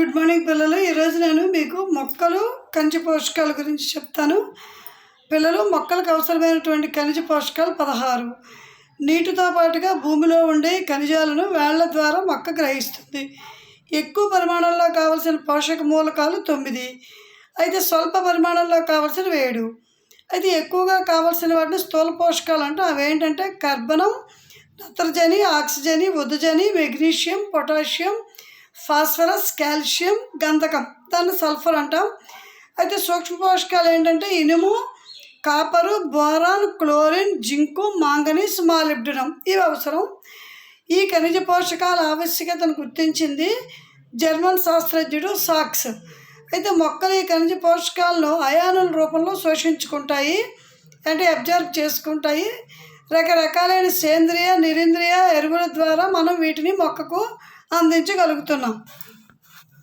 Good morning పిల్లలు. ఈరోజు నేను మీకు మొక్కలు ఖనిజ పోషకాల గురించి చెప్తాను. పిల్లలు మొక్కలకు అవసరమైనటువంటి ఖనిజ పోషకాలు పదహారు. నీటితో పాటుగా భూమిలో ఉండే ఖనిజాలను వేళ్ళ ద్వారా మొక్క గ్రహిస్తుంది. ఎక్కువ పరిమాణంలో కావలసిన పోషక మూలకాలు తొమ్మిది. అయితే స్వల్ప పరిమాణంలో కావలసిన ఏడు. అయితే ఎక్కువగా కావలసిన వాటిని స్థూల పోషకాలు అంటే. అవి ఏంటంటే కర్బనం నత్రజని ఆక్సిజని ఉదజని మెగ్నీషియం పొటాషియం ఫాస్ఫరస్ కాల్షియం గంధకం. దాన్ని సల్ఫర్ అంటాం. అయితే సూక్ష్మ పోషకాలు ఏంటంటే ఇనుము copper boron chlorine zinc manganese molybdenum. ఇవి అవసరం. ఈ ఖనిజ పోషకాల ఆవశ్యకతను గుర్తించింది జర్మన్ శాస్త్రజ్ఞుడు సాక్స్. అయితే మొక్కలు ఈ ఖనిజ పోషకాలను అయానుల రూపంలో శోషించుకుంటాయి అంటే అబ్జర్వ్ చేసుకుంటాయి. రకరకాలైన సేంద్రియ నిరింద్రియ ఎరువుల ద్వారా మనం వీటిని మొక్కకు అందించగలుగుతున్నాం.